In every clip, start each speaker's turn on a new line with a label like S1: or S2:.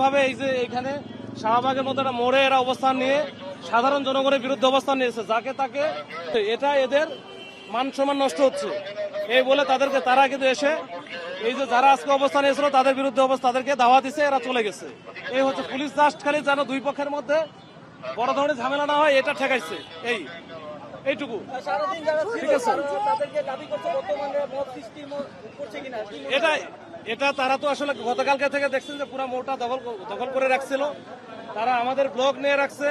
S1: কীভাবে এই যে এখানে শাহবাগের মতো একটা মোড়ে এরা অবস্থান নিয়ে সাধারণ জনগণের বিরুদ্ধে অবস্থান নিয়েছে। যাকে তাকে এটা এদের মান সম্মান নষ্ট হচ্ছে। এই বলে তাদেরকে তারা কিন্তু এসে এই যে যারা আজকে অবস্থান নিয়েছিল, তাদের বিরুদ্ধে অবস্থা তাদেরকে দাওয়া দিছে, এরা চলে গেছে। এই হচ্ছে পুলিশ জাস্ট খালি যেন দুই পক্ষের মধ্যে বড় ধরনের ঝামেলা না হয়, এটা ঠেকাইছে। এই এইটুকু। ঠিক আছে। এটা এটা তারা তো আসলে গতকালকে থেকে দেখছেন যে পুরো মোড়টা দখল দখল করে রাখছিল। তারা আমাদের ব্লক নিয়ে রাখছে।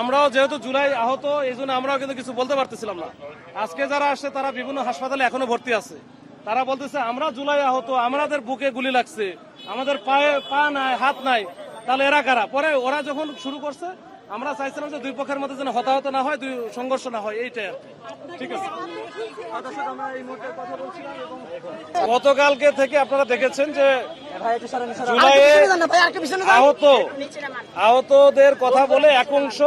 S1: আমরাও যেহেতু জুলাই আহত এই জন্য আমরাও কিন্তু কিছু বলতে পারতেছিলাম না। আজকে যারা আসছে তারা বিভিন্ন হাসপাতালে এখনও ভর্তি আছে। তারা বলতেছে আমরা জুলাই আহত আমাদের বুকে গুলি লাগছে। আমাদের পায়ে পা নাই হাত নাই। তাহলে এরা কারা? পরে ওরা যখন শুরু করছে আমরা চাইছিলাম যে দুই পক্ষের মধ্যে যেন হতাহত না হয় দুই সংঘর্ষ না হয় এইটাই আর ঠিক আছে?
S2: দর্শক, আমরা এই মুহূর্তে কথা বলছিলাম এবং
S1: গতকালকে থেকে আপনারা দেখেছেন যে। আহত। আহতদের কথা বলে এক অংশ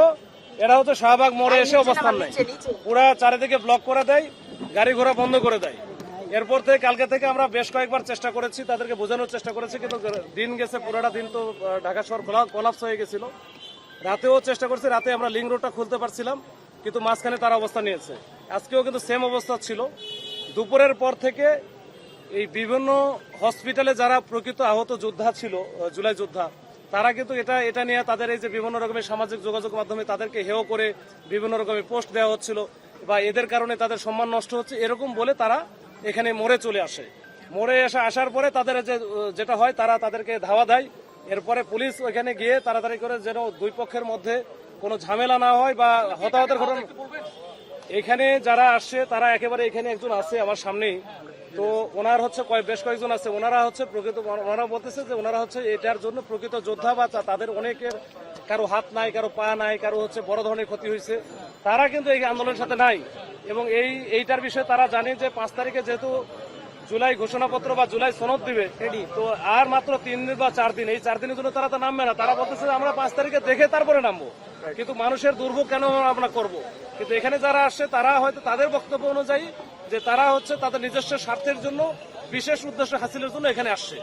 S1: এরা হচ্ছে শাহবাগ মোড়ে এসে অবস্থান নেয়। পুরা চারিদিকে ব্লক করে দেয় গাড়ি ঘোড়া বন্ধ করে দেয়। এরপর থেকে কালকে থেকে আমরা বেশ কয়েকবার চেষ্টা করেছি তাদেরকে বোঝানোর চেষ্টা করেছি কিন্তু দিন গেছে পুরোটা দিন তো ঢাকা শহর কলাপস হয়ে গেছিল। রাতেও চেষ্টা করছি, রাতে আমরা লিঙ্ক রোডটা খুলতে পারছিলাম, কিন্তু মাঝখানে তারা অবস্থা নিয়েছে। আজকেও কিন্তু সেম অবস্থা ছিল। দুপুরের পর থেকে এই বিভিন্ন হসপিটালে যারা প্রকৃত আহত যোদ্ধা ছিল জুলাই যোদ্ধা, তারা কিন্তু এটা এটা নিয়ে তাদের এই যে বিভিন্ন রকমের সামাজিক যোগাযোগ মাধ্যমে তাদেরকে হেয় করে বিভিন্ন রকমের পোস্ট দেওয়া হচ্ছিল বা এদের কারণে তাদের সম্মান নষ্ট হচ্ছে, এরকম বলে তারা এখানে মরে চলে আসে। মরে এসে আসার পরে তাদের যে যেটা হয়, তারা তাদেরকে ধাওয়া দেয়। এরপরে পুলিশ ওইখানে গিয়ে তাড়াতাড়ি করে যেন দুই পক্ষের মধ্যে কোনো ঝামেলা না হয় বা হতাহতের ঘটনা এখানে যারা আসছে তারা একেবারে এখানে একজন আছে আমার সামনেই। তো ওনার হচ্ছে বেশ কয়েকজন আছে। ওনারা হচ্ছে প্রকৃত ওনারা বলতেছে যে ওনারা হচ্ছে এটার জন্য প্রকৃত যোদ্ধা বা তাদের অনেকের কারও হাত নাই কারও পা নাই কারও হচ্ছে বড় ধরনের ক্ষতি হয়েছে। তারা কিন্তু এই আন্দোলনের সাথে নাই। এবং এই এইটার বিষয়ে তারা জানে যে পাঁচ তারিখে যেহেতু জুলাই ঘোষণাপত্র বা জুলাই সনদ দিবে তো আর মাত্র তিন দিন বা চার দিন এই চার দিনের জন্য তারা তো নামবে না। তারা বলতেছে যে আমরা পাঁচ তারিখে দেখে তারপরে নামবো। কিন্তু মানুষের দুর্ভোগ কেন আমরা করব? কিন্তু এখানে যারা আসছে তারা হয়তো তাদের বক্তব্য অনুযায়ী যে তারা হচ্ছে তাদের নিজস্ব স্বার্থের জন্য বিশেষ উদ্দেশ্য হাসিলের জন্য এখানে আসছে।